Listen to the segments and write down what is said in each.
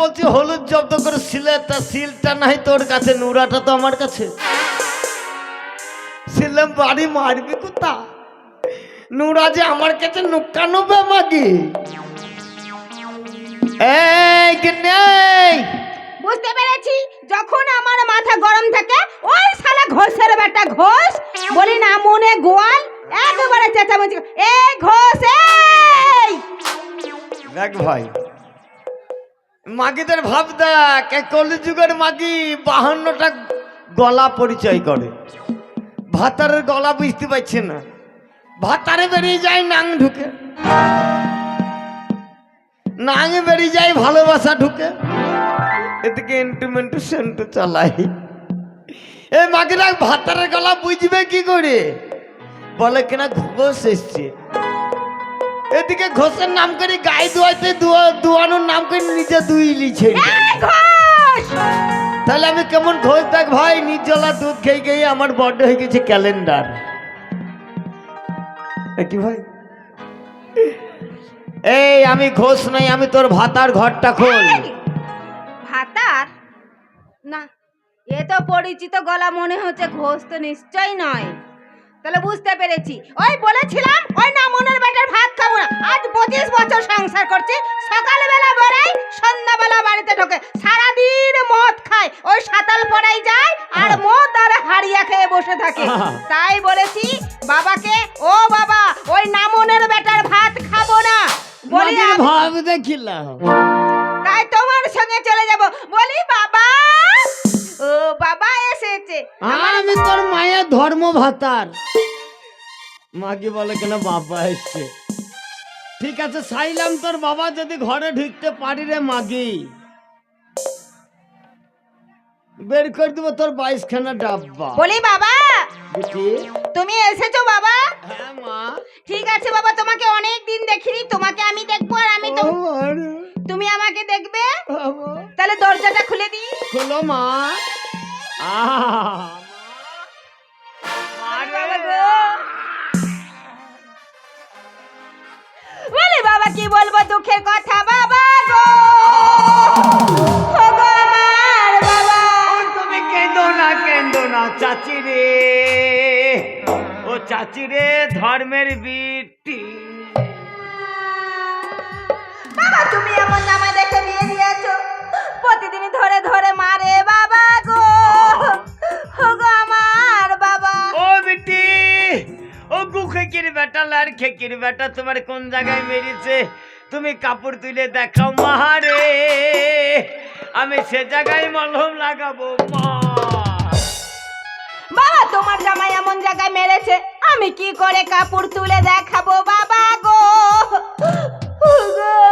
বলছি হলুদ জব্দ করে সিলে তা সিলটা নাই তোর কাছে নুরাটা তো আমার কাছে। সিলাম বাড়ি মারবি কোথা? নুরা যে আমার কাছে নুকানোবে মাগি এই কে নেই বুঝতে পেরেছি? যখন আমার মাথা গরম থাকে ওই শালা ঘোষের বেটা ঘোষ বলি না মনে গোয়াল একবারে চেঁচামেচি এই ঘোষ এই! দেখ ভাই মাগিদের ভাব দেখ এই কলিযুগের মাগি বাহান্নটা গলা পরিচয় করে। ভাতারের গলা বুঝতে পারছে না। ভাতারে বেরিয়ে যায়, নাং ঢুকে। নাঙে বেরিয়ে যায়, ভালোবাসা ঢুকে। এদিকে ইন্টুমেন্টু সেন্টু চালাই এই মাগিরা ভাতারের গলা বুঝবে কি করে? বলে কিনা ঘোষ এসছে। এদিকে ঘোষের নাম করে গায়ে দুয়াইতে ধোয়ানোর নাম করে নিজে দুই লিছে। তাহলে আমি কেমন ঘোষ দেখ ভাই নির্জলা দুধ খেয়ে খেয়ে আমার বড্ড হয়ে গেছে ক্যালেন্ডার। কি ভাই? এই আমি ঘোষ নাই আমি তোর ভাতার ঘরটা খোল। ভাতার? না এ তো পরিচিত গলা মনে হচ্ছে ঘোষ তো নিশ্চয়ই নয়। তাহলে বুঝতে পেরেছি। ওই বলেছিলাম ওই না মনের বেটার ভাত খাব না। আজ পঁচিশ বছর সংসার করছে সকালবেলা বেড়াই সন্ধ্যাবেলা বাড়িতে ঢোকে। সারাদিন মদ খায় ওই সাতাল পড়াই যায় আর মদ আর হাড়িয়া খেয়ে বসে থাকে। তাই বলেছি বাবাকে ও বাবা ওই নামনের বেটার ভাত খাব না। বলি ভাব দেখিলাম। তাই তোমার সঙ্গে চলে যাব। বলি বাবা! ও বাবা এসেছে। আমি তোর মায়ের ধর্ম ভাতার মাকে বলে কেন বাবা এসছে? ঠিক আছে চাইলাম তোর বাবা যদি ঘরে ঢুকতে পারি রে মাগি। বের করে দিব তোর বাইশ খানা ডাব্বা। বলি বাবা! তুমি এসেছ বাবা? হ্যাঁ মা। ঠিক আছে বাবা তোমাকে অনেক দিন দেখিনি তোমাকে আমি দেখব আর আমি তো তুমি আমাকে দেখবে? তাহলে দরজাটা খুলে দিই। খোলো মা। খেকির বেটা লার খেকির বেটা তোমার কোন জায়গায় মেরেছে? তুমি কাপড় তুলে দেখাও মাহারে। আমি সে জায়গায় মলম লাগাবো মা। বাবা তোমার জামাই এমন জায়গায় মেরেছে। আমি কি করে কাপড় তুলে দেখাবো বাবা গো?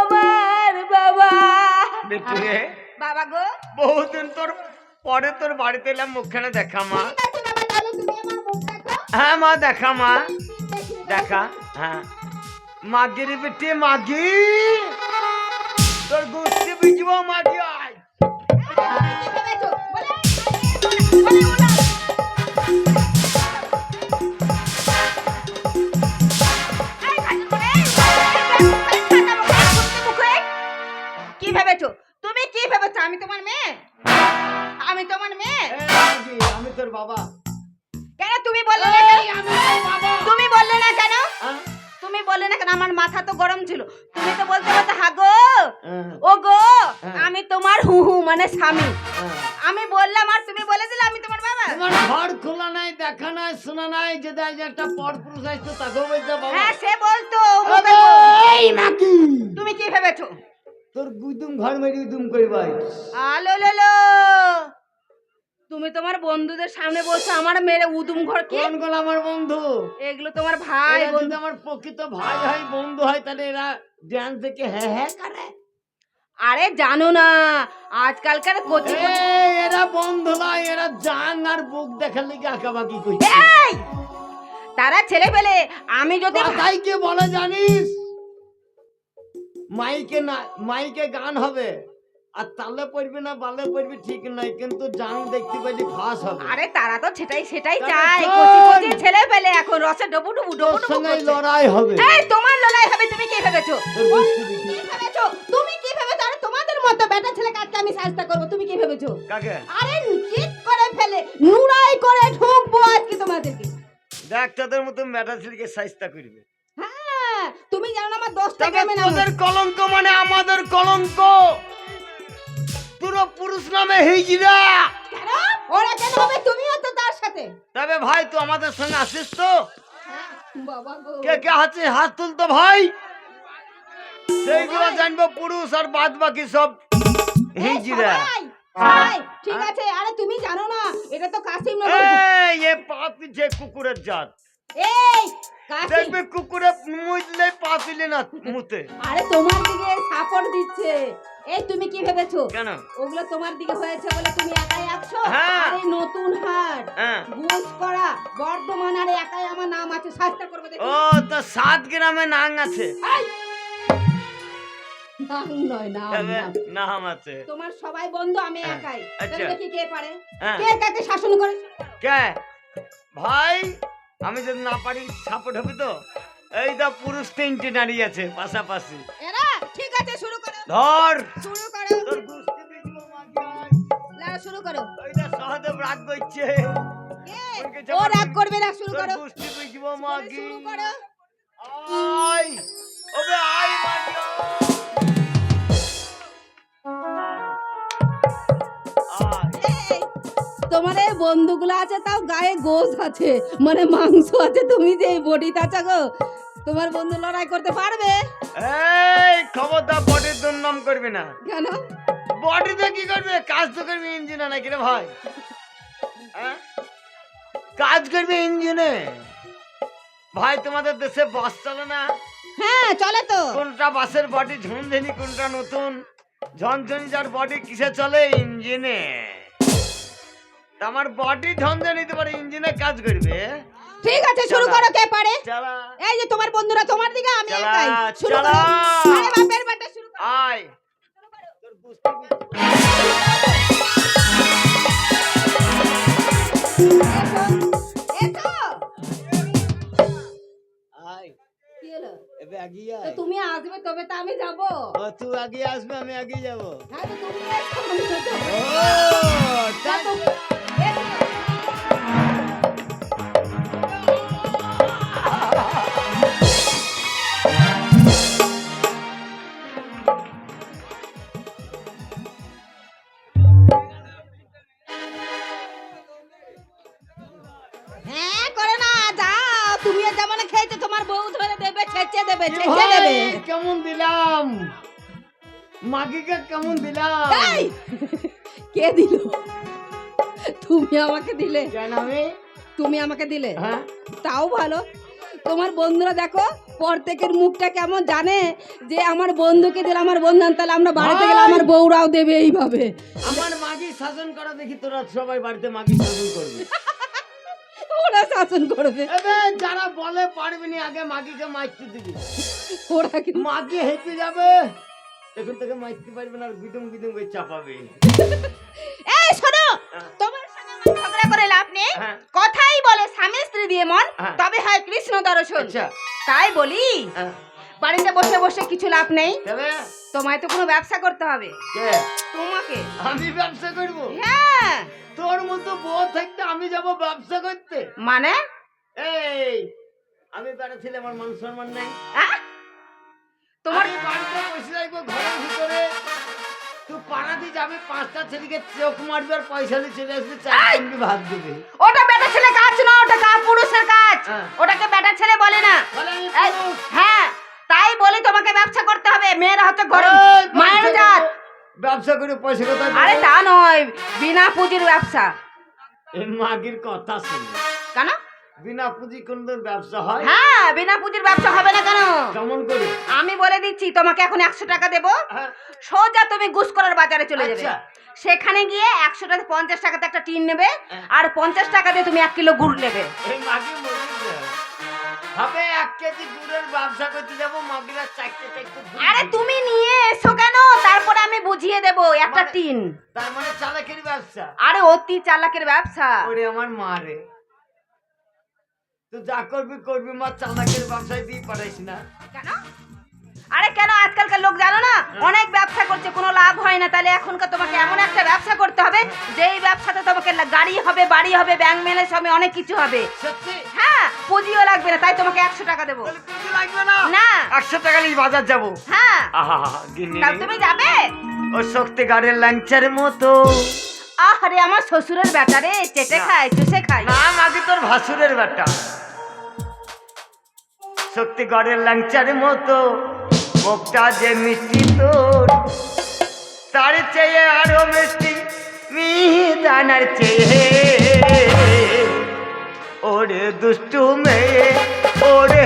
আমার বাবা। বাবা গো। বহুদিন তোর পরে তোর বাড়িতে এলাম মুখখানে দেখা মা। হ্যাঁ মা দেখা মা। দেখা হ্যাঁ। মাগির বেটে মাগি। তোর গোষ্ঠী বিজব মাগি। হু মানে স্বামী। হ্যাঁ। আমি বললাম আর তুমি বলে দিলে আমি তোমার বাবা। তোমার ঘর খোলা নাই দেখা নাই শোনা নাই যে যে একটা পর পুরুষ আসতো তাকেও বলতে বাবা। হ্যাঁ সে বলতো এই মাগি তুমি কি ভেবেছো? তোর গুদুম ঘর মেরি দুম করবাই আলো লো তুমি তোমার বন্ধুদের সামনে বলছো আমার মেরে উদুম ঘর কে? কোন গল আমার বন্ধু? এগুলো তোমার ভাই বন্ধু। আমার প্রকৃত ভাই হয় বন্ধু হয় তাহলে এরা ড্যান্স দেখে হ্যাঁ হ্যাঁ করে। আরে জানো না আজকালকার কচি কচি- এরা বন্ধু নয় এরা জাং আর বুক দেখার লিগে আঁকাবাকি করছে। এই! তারা ছেলে পেলে আমি যদি কথাই কি বলে জানিস? মাইকে না মাইকে গান হবে আর তালে পড়বি না বালে পড়বি ঠিক নাই কিন্তু জান দেখতে পাইলি ফাঁস হবে। আরে তারা তো সেটাই সেটাই চায়। কচি কচি ছেলে পেলে এখন রসে ডবু ডুবু ডবু সঙ্গে লড়াই হবে। এই তোমার লড়াই হবে তুমি কি ভেবেছো? কি ভেবেছো? তুমি মতো বেটা ছেলে আমি করব। তুমি কি ভেবেছো? কাকে? আরে করে ফেলে। নুরাই করে ঢুকবো আজকে তোমাদেরকে। দেখ তোদের মতো মেটা ছেলেকে করবে। হ্যাঁ তুমি জানো আমার দশটা তবে গ্রামে নাম তোদের কলঙ্ক মানে আমাদের কলঙ্ক। পুরো পুরুষ নামে হিজড়া ওরা কেন হবে? তুমিও তো তার সাথে। তবে ভাই তুই আমাদের সঙ্গে আসিস তো? হ্যাঁ, বাবা গো। কে কে আছে? হাত তুলতো ভাই। সেইগুলো জানব পুরুষ আর বাদ বাকি সব। এই ঠিক আছে আরে তুমি জানো না এটা তো কাসিম নগর এই এ পা পিছে কুকুরের জাত। এই কাসিম দেখবি কুকুরে মুজলে পা না মুতে। আরে তোমার দিকে সাপোর্ট দিচ্ছে। এই তুমি কি ভেবেছো? কেন? ওগুলো তোমার দিকে হয়েছে বলে তুমি একাই আছো? হ্যাঁ। আরে নতুন হাট। হ্যাঁ। গুজ করা। বর্ধমান আরে একাই আমার নাম আছে শাস্তা করবে দেখি। ও তো সাত গ্রামে নাং আছে। এই! নাম নয় নাম নাম। আছে। তোমার সবাই বন্ধু আমি হ্যাঁ, একাই। আচ্ছা। তাহলে দেখি কে পারে। হ্যাঁ। কে কাকে শাসন করে? কে? ভাই আমি যদি না পারি সাপোর্ট হবে তো? এই দা পুরুষ তিনটে দাঁড়িয়ে আছে পাশাপাশি। এরা? ঠিক আছে শুরু করো। ধর! শুরু করো। তোর। শুরু করো। এই দা সহদেব রাগ করছে। ও রাগ করবে না শুরু করো। গুষ্টি বিজলো মাগি শুরু করো। আয়! ওবে আয় মাগি তোমার এই বন্ধুগুলো আছে তাও গায়ে গোস আছে মানে মাংস আছে তুমি যে বডি আছো গো তোমার বন্ধু লড়াই করতে পারবে? এই খবরদার বডির দুর্নাম করবি না। কেন? বডিতে কি করবে? কাজ তো করবে ইঞ্জিনে নাকি রে ভাই? হ্যাঁ? কাজ করবে ইঞ্জিনে? ভাই তোমাদের দেশে বাস চলে না? হ্যাঁ চলে তো। কোনটা বাসের বডি ঝনঝনি কোনটা নতুন? ঝনঝনি যার বডি কিসে চলে ইঞ্জিনে? তা আমার বডি ঝনঝনিতে পারে ইঞ্জিনে কাজ করবে। ঠিক আছে শুরু। করো কে পারে? এই যে তোমার বন্ধুরা তোমার দিকে আমি চালা, একাই। শুরু করো। আরে বাপের বাটা শুরু করো। আয়। তোর বুঝতে তুমি আসবে তবে তো আমি যাব। ও তুই আগে আসবে আমি আগে যাব। হ্যাঁ তো তুমি তুমি খেয়েছো তোমার বউ ধরে দেবে ছেঁচে দেবে ছেঁচে দেবে। কেমন দিলাম? মাগিকে কেমন দিলাম? এই! কে দিল? তুমি আমাকে দিলে। কেন আমি? তুমি আমাকে দিলে। হ্যাঁ। তাও ভালো। তোমার বন্ধুরা দেখো প্রত্যেকের মুখটা কেমন জানে যে আমার বন্ধুকে দিলে আমার বন্ধু তাহলে আমরা বাড়িতে গেলে আমার বউরাও দেবে এইভাবে। আমার মাগি শাসন করা দেখি তোরা সবাই বাড়িতে মাগি শাসন করবি। শাসন করবে। যারা বলে পারবি না আগে মাগিকে মাইতে দিবি। ওরা কি মাগি হেঁটে যাবে এখন থেকে মাইতে পারবে না আর গুদুম গুদুম করে চাপাবে। এই শোনো। তোমার সঙ্গে আমার ঝগড়া করে লাভ নেই। হ্যাঁ। কথাই বলে স্বামী স্ত্রী দিয়ে মন হ্যাঁ। তবে হয় কৃষ্ণ দর্শন। আচ্ছা। তাই বলি হ্যাঁ। বাড়িতে বসে বসে কিছু লাভ নেই। তোমায় তো কোনো ব্যবসা করতে হবে। কে? তোমাকে। আমি ব্যবসা করব? হ্যাঁ। তোর মতো বউ থাকতে আমি যাব ব্যবসা করতে। মানে? এই আমি বেড়া ছেলে আমার মান সম্মান নাই। তোমার বাড়িতে বসে থাকব ঘরের ভিতরে। তুই পাড়াতে যাবে পাঁচটা ছেলেকে চোখ মারবে আর পয়সা দিয়ে চলে আসবে চার এই! ভাত দেবে। ওটা বেটা ছেলে কাজ না ওটা গা পুরুষের কাজ। হ্যাঁ। ওটাকে বেটা ছেলে বলে না। হ্যাঁ তাই বলি তোমাকে ব্যবসা করতে হবে মেয়েরা হচ্ছে ঘরে মায়ের জাত। ব্যবসা করে পয়সা কোথায় আরে তা নয় বিনা পুঁজির ব্যবসা। এই মাগির কথা শুনে। কেন? বিনা পুঁজি কোনদিন ব্যবসা হয়? হ্যাঁ বিনা পুঁজির ব্যবসা হবে না কেন? কেমন করে? আমি বলে দিচ্ছি তোমাকে এখন একশো টাকা দেবো। হ্যাঁ, সোজা তুমি গুসকরার বাজারে চলে যাবে। আচ্ছা। সেখানে গিয়ে একশো টাকা পঞ্চাশ টাকাতে একটা টিন নেবে হ্যাঁ। আর পঞ্চাশ টাকা দিয়ে তুমি এক কিলো গুড় নেবে। হবে এক কেজি গুড়ের ব্যবসা করতে যাব মগিরা চাইতে চাইতে আরে তুমি নিয়ে এসো কেন? তারপরে আমি বুঝিয়ে দেব একটা মানে- টিন। তার মানে চালাকের ব্যবসা। আরে অতি চালাকের ব্যবসা। ওরে আমার মা রে। তুই যা করবি করবি মা চালাকের ব্যবসায় দিয়ে পারিস না। কেন? আরে কেন আজকালকার লোক জানো না? অনেক ব্যবসা করছে কোনো লাভ হয় না। তাহলে এখনকার তোমাকে এমন একটা ব্যবসা করতে হবে যেই ব্যবসাতে তোমাকে গাড়ি হবে বাড়ি হবে ব্যাংক ম্যানেজ হবে অনেক কিছু হবে। হ্যাঁ পুঁজিও লাগবে না তাই তোমাকে একশো টাকা দেবো। লাগবে না? একশো টাকা নিয়ে বাজার যাব। হ্যাঁ। তুমি যাবে? ও শক্তি গাড়ির ল্যাংচার মতো। আরে আমার শ্বশুরের বেটা রে চেটে খায় চুষে খায়। না মাগি তোর ভাসুরের বেটা শক্তি গড়ের ল্যাংচার মতো। মুখটা যে মিষ্টি তোর তার চেয়ে আরও মিষ্টি মিহিদানার চেয়ে। ওরে দুষ্টু মেয়ে ওরে